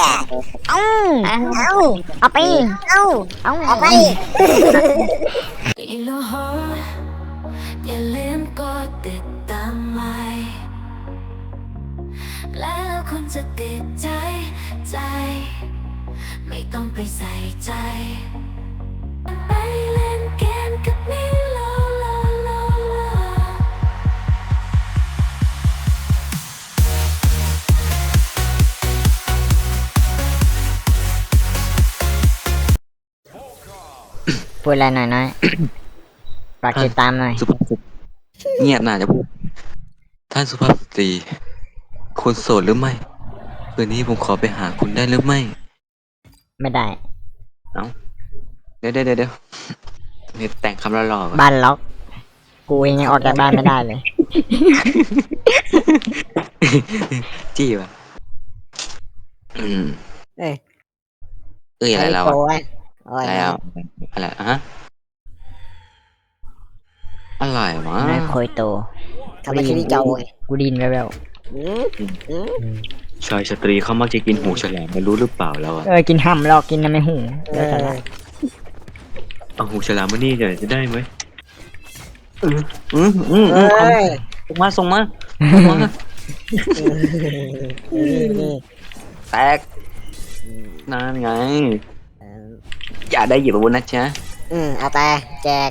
อเอาเอาเอาไปเอาเอาเอาไป In your heart อย่าลืมกดติดตามไว้แล้วคุณจะติดใจใจ ไม่ต้องไปใส่ใจ ไปเล่นเกมกับมิโพูดอะไรหน่อยน้อยฝากติดตามหน่อยสุภาพสตรีเงียบน่าจะพูดท่านสุภาพสตรี คุณโสดหรือไม่คืนนี้ผมขอไปหาคุณได้หรือไม่ ไม่ได้เดี๋ยวเดี๋ยวเดี๋ยวเดี๋ยวนี่แต่งคำละหล่อๆก่อนบ้านล็อก กูเองยังออกจากบ้านไม่ได้เลย จี้ป่ะอืมเอ้ยเอ้ยอะไรเราอะโอ้ย อะไรเอาอะไรอะฮะอะไรวะน้อยโคยโตทำไมคิดที่เจ้าไงกูดินแววอืมอืมชายสตรีเขามักจะกินหูฉลามไม่รู้หรือเปล่าแล้วอะๆเออกินห่ำหรอกกินน้ำไม่หูเดี๋ยวจะละเอาหูฉลามมานี่จะจะได้ไหมอืมอืมอืมอืเอ้มเอายส่งมาส่งมาส่งมานี่นี่แตกนั่นไง อย่าได้หยิบอาวุธนะจ๊ะอืมเอาไปแจก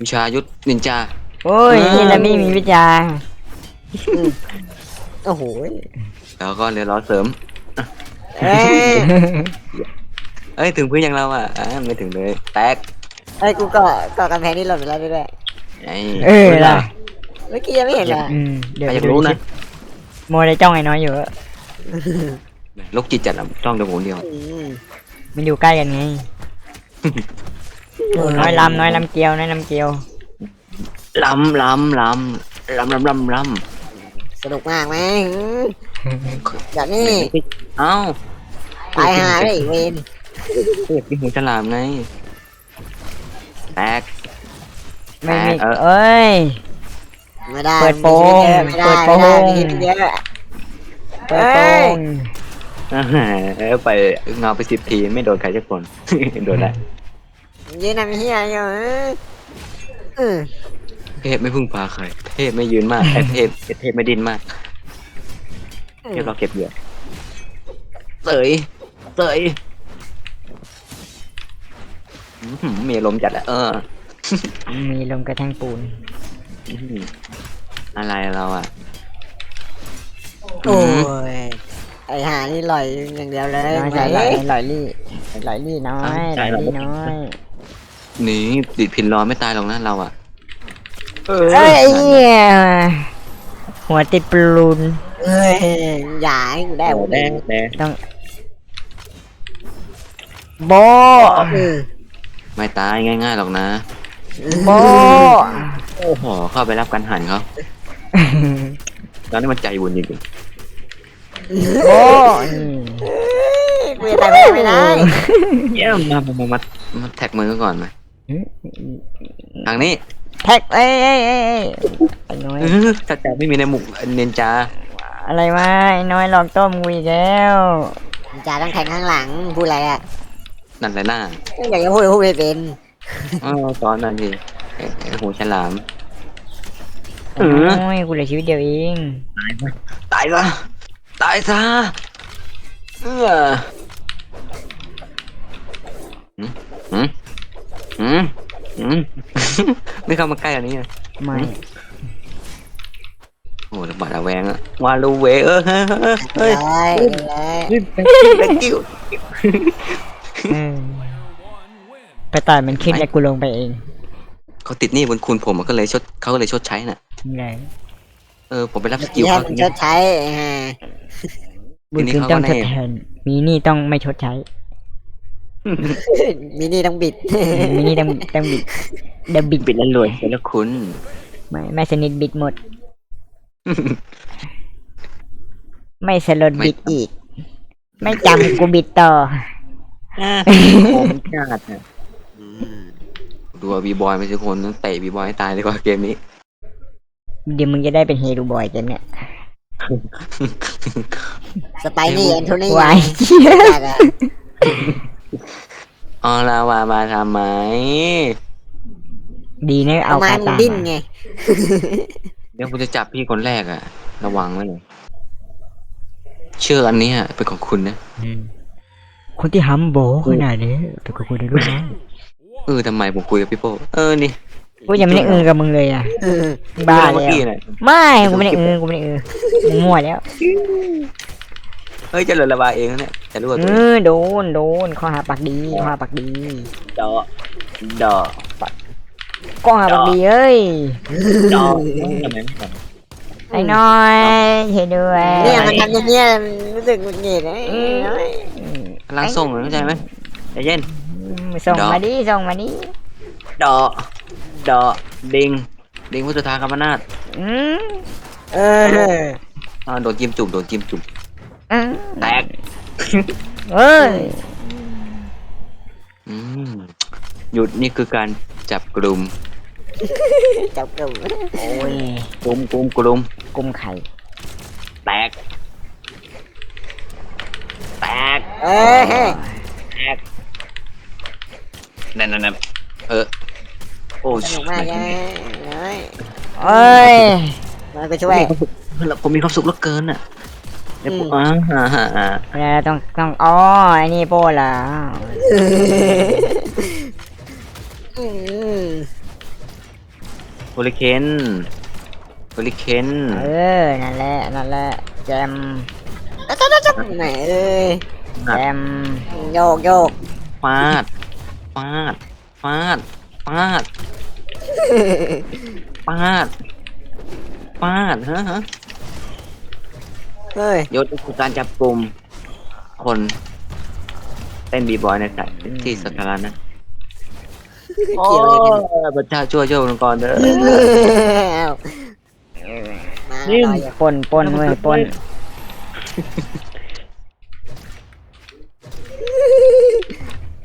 วิชายุทธนินจา โอ้ยอืมนี่ละมีมีวิจาโอ้โหแล้วก็เรียนรอเสริม เอ้ยเอ้ยถึงพื้นยังเราอะอ่าไม่ถึงเลย แตกเอ้ยกูก่อก่อกำแพงนี่หล่นไปแล้วด้วยไอ้เออล่ะเมื่อกี้ยังไม่เห็นเลยอืมเดี๋ยวใครอยากรู้นะโมได้จ้องไอ้น้อยอยู่อะโรคจิตจัดอะจ้องเดียวผมเดียวอืมมันอยู่ใกล้กันไงโอ้ น้อยลำน้อยลำเกลียวน้อยลำเกลียวล้ำล้ำล้ำล้ำล้ำล้ำล้สนุกมากไหมอืมแบบนี้ำเอ้าตายหาเลยเวนเรียกกินหูฉลามไงแตกไม่มีเออเอ้ย ไม่ได้เปิดโปงไม่ได้เปิดโปง ไม่ได้มีชีวิตเยอะ เปิดโปงอ่าเออไปเงาไปสิบทีไม่โดนใครสักคน โดนได้ ยืนทำเฮียอยู่อืมเทพไม่พึ่งพาใคร เทพไม่ยืนมากไอ้เทพไอ้เทพไม่ดิ้นมาก เทพเราเก็บเหยื่อเตยเตยอื้อหือมีลมณ์จัดอะเออมีลมกระแทงปูน อื้อหืออะไรเราอะโอ้ยไอหานี่ลอยอย่างเดียวเลยน้อยไหใส่ไหลมไหลลี่ไหลลี่น้อยไหลลี่น้อย หนีติดพินรอไม่ตายหรอกนะเราอะเออเอ้ยไอ้เหี้ยหัวติดปลูนเอ้ยอย่าให้กูได้แดหัวงแดงแดงโบอืมไม่ตายง่ายๆหรอกนะโบโอ้โหเข้าไปรับการหันเขาตอนนี้มันใจบุญจริงโบกูจะตายไม่ได้ไม่ได้ๆเยี่ยมมามามามามาแท็กมือก่อนไหม ทางนี้แท็กเอ้ยเอ้ยเอ้ยเอ้ยไอ้น้อยเออถ้าจะไม่มีในหมุกเนนจาอะไรวะไอ้น้อยหลอกต้มกูอีกแล้วจ่าต้องแทงข้างหลังพูดอะไรอะนั่นแหละหน้าอยากจะพูดพูดไม่เป็นเออตอนนั้นดิไอ้ไอ้หูฉลามไอ้น้อยกูเหลือชีวิตเดียวเองตายซะตายซะเออหืมหืม หืมหืม ไม่เข้ามาใกล้อันนี้เลยไม่โอ้ระบาดระแวงอะวาลูเวเออเฮ้ยเฮ้ยเลเฮ้ยยเลยแบงกิ้วเออไปต่อยมันขึ้นแล้วกูลงไปเองเขาติดหนี้บนคุณผมมันก็เลยชดเขาก็เลยชดใช้น่ะ ไงเออผมไปรับสกิลที่ให้เขามึทีงชนี้ดใช้ฮะ บุญคุณต้องทดแทนมีหนี่ต้องไม่ชดใช้ มินี่ต้องบิดมีหนี่ต้องต้องบิดเดบิดบิดแล้วรวยเสร็จแล้วคุณไม่ไม่สนิทบิดหมด ไม่สลดบิดอีก ไม่จำกูบิดต่อผมชาตินะดูว่าบีบอยไม่ใช่คนต้องเตะบีบอยให้ตายดีกว่าเกมนี้ เดี๋ยวมึงจะได้เป็นเฮรูบอยเกมเนี่ยสไปนี่แอนโทนี่วาย เหี้ยจัดอะเอาลาวามาทำไหมดีนะเอาเอาไม้กามันตาดิ้นมาไง เดี๋ยวกูจะจับพี่คนแรกอะระวังไว้เลยเชือกอันนี้อะเป็นของคุณนะอืมคนที่ฮัมโบขนาดนี้เป็นคนในรุ่นน้องเออทำไมผมคุยกับพี่โป้เออนี่กูยังไม่ได้เออกับมึงเลยอะเออ บ้าเมื่อแล้วกี้น่ะไม่กูไม่ได้เออกูไม่ได้เออมึงมั่วแล้ว เฮ้ยจะเหลือระบายเองนะเนี่ยจะรู้ว่าเอตัวอโดนโดนข้อหาปากดีข้อหาปากดีดอดอข้อหาปากดีเอ้ยดอทำไมไม่ทไอ้น้อยเห็นด้วยเนี่ยมันทำอย่างเงี้ยมันรู้สึกหงุดหงิดนะอืมน้อยำกำลังส่งเลยเข้าใจไหมใจเย็น ส่งดอก มาดิส่งมาดิดอดอดิงดิงพุทธทาคมนาถอืมเออ อ่าโดนจิ้มจุ่มโดนจิ้มจุ่มอืม แตกเอ้ยอืมหยุดนี่คือการจับกลุ่มจับกลุ่มโอ้ยกลุ่มกลุ่มกลุ่มกุมไข่แตก แตก เออเฮ้ยแตกนั่นนั่นนั่นเออ โอ้สนุกมากนะน้อยเอ้ยมาไปช่วยผมมีความสุขเหลือเกินอะ เดี๋ยวผมอ่าอ่าอ่าอ่าแล้วต้องต้องอ๋อไอ้นี่โป้ละอืมโฮลิเคนโฮลิเคนเออนั่นแหละนั่นแหละแจมแล้วจะจะจะไหนเอ้ยแจมโยกโยกฟาดฟาดฟาดฟาดฟาดฟาดฮะฮะ เฮ้ยยศคือการจับกลุ่มคนเต้นบีบอยในสายที่สาธารณะเกี่ยวอะไรกันโอ้ยพระเจ้าช่วยช่วยองค์กรเด้อเอามานี่รออยู่ปนปนเว้ยปน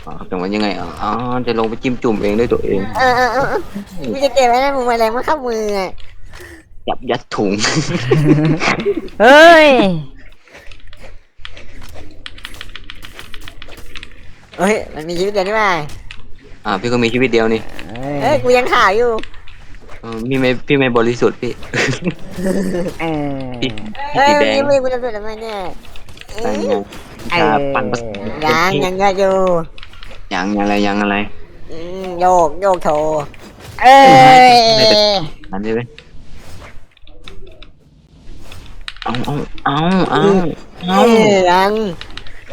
อ๋อจังหวะยังไงอ๋ออ๋อจะลงไปจิ้มจุ่มเองด้วยตัวเองเออเออเออกูจะเก็บไว้นะมึงมาแรงมาเข้ามืออะ จับยัดถุง เฮ้ย เฮ้ย มันมีชีวิตเดียวนี่มาอ่าพี่ก็มีชีวิตเดียวนี่เฮ้ย กูยังข่าวอยู่ เออพี่ไม่พี่ไม่บริสุทธิ์พี่ เออพี่เฮ้ยพี่สีแดงมึงมึงกูจะสุดทำไมเนี่ยเอ้นั่นยไงเออชาปั่นประสาทยังยังเยอะอยู่ยังอะไรยังอะไรอืมโยกโยกโชว์เอ้ยอันนี้เลย เอาเอาเอาเอาเอาเอ้ยยัง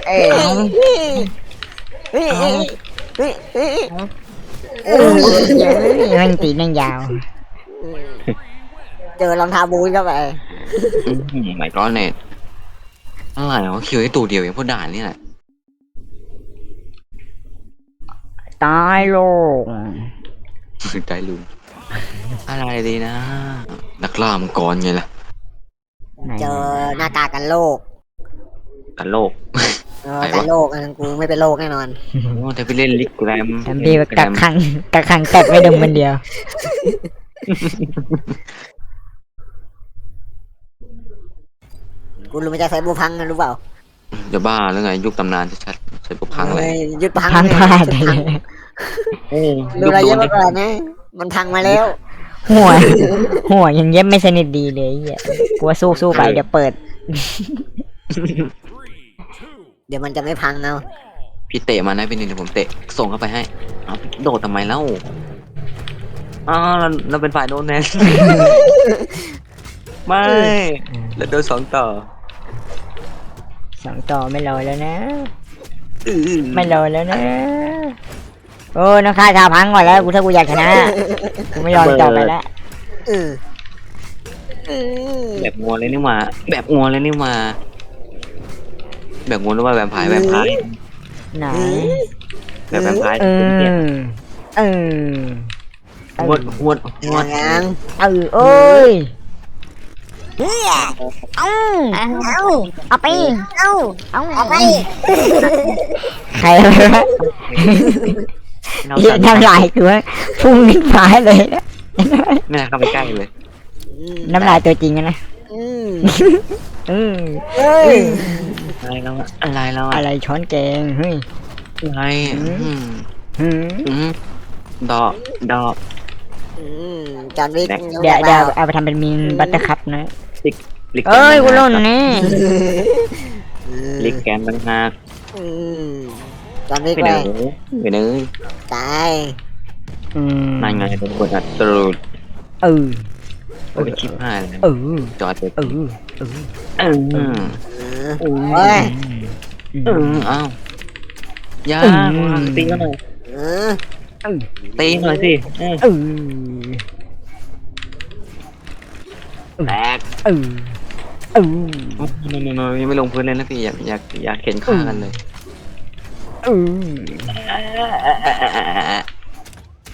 เอ้ยเฮ้ยเฮ้ยเฮ้ยเฮ้ยเอ้ยมันตีนั่งยาว เจอรองเท้าบูทเข้าไปไม่ก้อนเน็ตอะไรวะคิวให้ตัวเดียวเองพวกด่านนี่แหละตายโลงใจลุงอะไรดีนะ นักล่ามังกรไงล่ะ เจอหน้ากากกันโลก กันโลก เออไหนวะ กันโลกอันนั้นกูไม่เป็นโลกแน่นอน โอ้แต่ไปเล่นลิกแกรมแชมปี้กักขังกักขังแตกไม่ดึงมันเดียว กูรู้มาจากไซบูพังนะรู้เปล่าจะบ้าหรือไง ยุคตำนานชัดๆใส่ปุ๊บพังเลยเฮ้ยหยุดพังพังพลาดหยุเลยพังดูยุคอะไรโดเยนอะมากกว่านะมันพังมาแล้ว หัว หัวยังเย็บไม่สนิทดีเลยไอ้เหี้ยกลัวสู้สู้ไปเดี๋ยวเปิด เดี๋ยวมันจะไม่พังเอาพี่เตะมานะพี่นินเดี๋ยวผมเตะส่งเข้าไปให้เอาโดดทำไมเล่าอ้าวเราเราเป็นฝ่ายโดนแน่ ไม่แล้วโดนสองต่อสองต่อไม่รอแล้วนะอื้อไม่รอแล้วนะ โอ้น้องข้าชาวพังก่อนแล้วกูถ้ากูอยากชนะกูไม่ยอมต่อไปแล้วเอออืมแบบงัวเลยนี่หว่าแบบงัวเลยนี่หว่าแบบงัวหรือว่าแบบผายแบบพายไหนแบบแบบพายเอเป็นเกียรติอเออหวดหวดหวดยังเออโอ้ยเอาเอาเอาไปเอาเอาเอาไปใครวะ เราเหี้ยสั่นน้ำลายกูพุ่งขึ้นฟ้าเลยนะไม่น่าเข้าไปใกล้เลยอืมน้ำลายตัวจริงอะนะอืมอืมเฮ้ยอะไรแล้วอะอะไรแล้วอะอะไรช้อนแกงเฮ้ย อะไรอืมหืมอืมดอกดอก อืมจอห์นวิกเดี๋ยวเดี๋ยวเอาไปทำเป็นมีนบัตเตอร์คัพนะลิกเอ้ยกูหล่นนี่ลิกแกนต่างหากอืม จอห์นวิกไปเลเนื้ยอไปเนื้อตายอืมนั่นไงเป็นคนอัตรูดเออโอ้ยชิบหายเลยเออจอดเลยเออเออเออเออเออเฮ้ยเอออ้าวอย่าตีกันหน่อยเออเออตีหน่อยสิเออเออแตกเออเออไม่ไม่ไม่ยังไม่ลงพื้นเลยนะพี่อยากอยากอยากเข็นฆ่ากันเลย เออ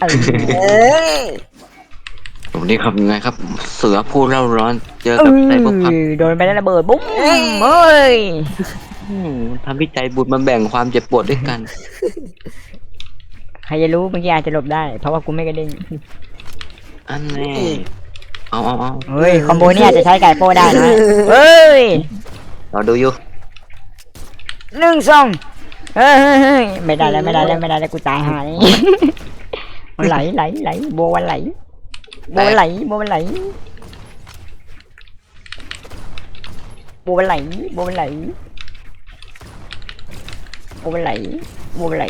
เออผมนี่ครับยังไงครับ เสือผู้เล่าร้อนเจอเอกับไซเบอร์พับอโดนไปแล้ระเบิดบุ้มเฮ้ยทำวิจัยบุญมาแบ่งความเจ็บปวดด้วยกัน ใครจะรู้เมื่อกี้อาจจะหลบได้ เพราะว่ากูไม่กระเด้งอันแน่เอาเอาเอาเฮ้ยคอมโบนี่อาจจะใช้ไก่โป้ได้นะเฮ้ยเราดูอยู่หนึ่งสอง เฮ้ยเฮ้ยเฮ้ยไม่ได้แล้วไม่ได้แล้วไม่ได้แล้วกูตายหายมันไหลไหลไหลโบวันไหลโบวันไหลโบวันไหลโบวันไหลโบวันไหลโบวันไหลโบวันไหล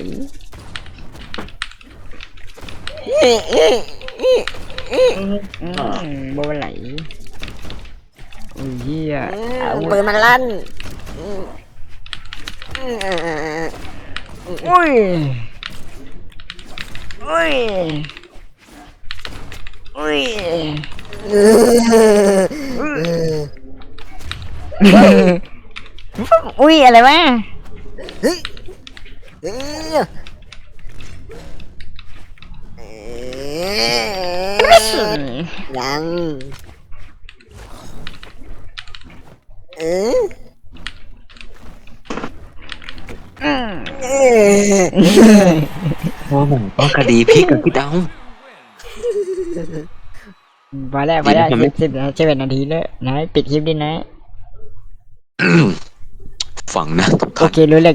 เอ้ยเอ้ยอืมโบวันไหลโอ้ยเหี้ยอืเอามปืนมันลั่น อืมอืมเออเออเอออุ้ยอุ้ยอุ้ยเออเอออุ้ยอะไรวะเออเออยังเออ อืมเออโอ้โหต้องคดีพลิกกับพี่ดาวพอแล้วพอแล้วยังไม่สิบสิบสิบเอ็ดนาทีแล้วนะปิดคลิปดินะฝังนะทุกโอท่านเครู้เลย